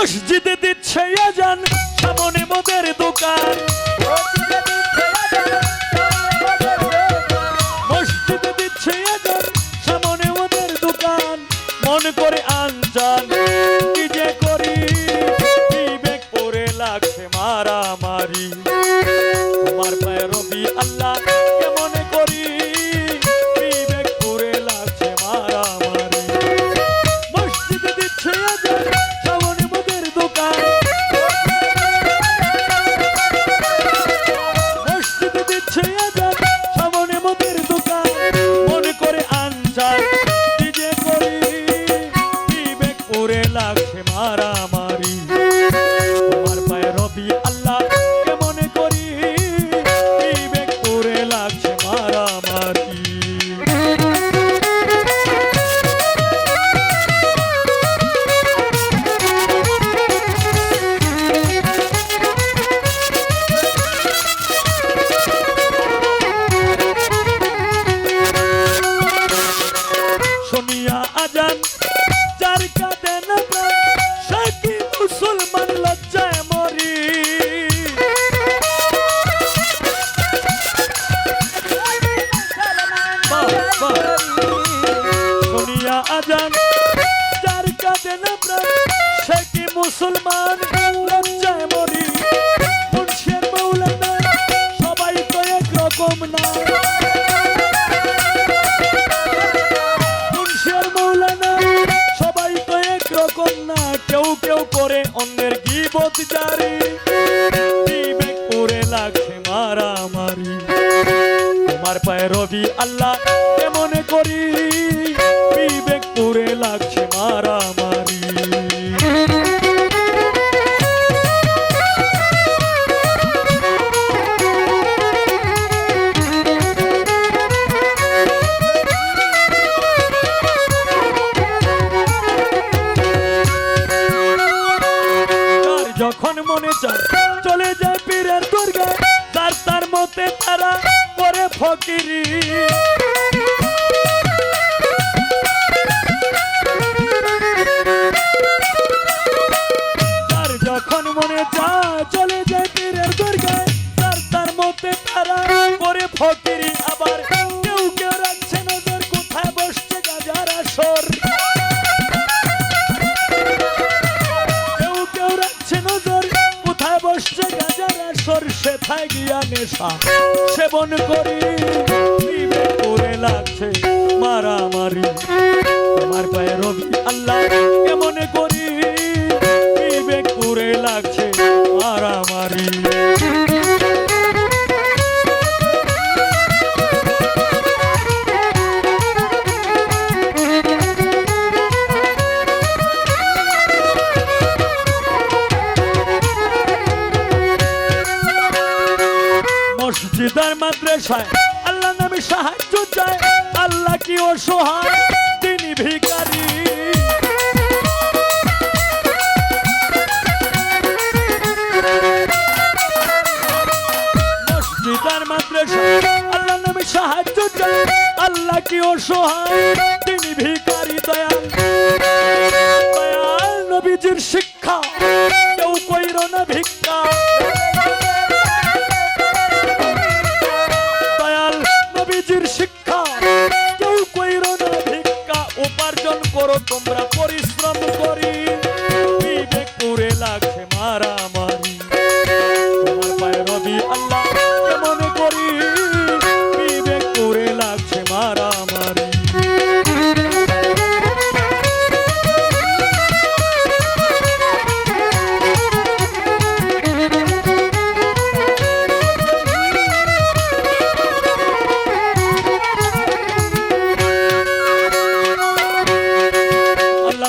মসজিদে দিচ্ছে আজান, সামনে মোদের দোকান। মসজিদে দিচ্ছে আজান, সামনে মোদের দোকান। মন করে আনজান লাগছে মুসলমান লজ্জায় মরি মুর্শিদ মৌলানা সবাই তো একরকম না। মুন্সিয়ার মৌলানা সবাই তো একরকম না, কেউ কেউ করে অন্যের গিবত জারি। বিবেক করে লাগছে মারামারি। তোমার পায়ে রবি আল্লাহ কেমন করি? বিবেক করে মনে চায় চলে যায় পীরের দুর্গায় তার তার মতে তারা করে ফকিরি। সেথায় গিয়া নেশা। সেবন করি করে লাগছে মারামারি। তোমার পায়ে রবি আল্লাহ কেমন করি বিবেক করে লাগছে মারামারি। মসজিদার মাদ্রাসায় আল্লাহ নামে সাহায্য চায় আল্লাহ কি অসহায় তিনি ভিকারি মসজিদার মাদ্রাসায় আল্লাহ নামে সাহায্য চায় আল্লাহ কি অসহায় তিনি ভিকারি দয়াল।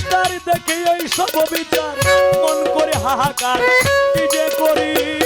মাস্টার দেখে এই সব বিচার মন করে হাহাকার কি করি?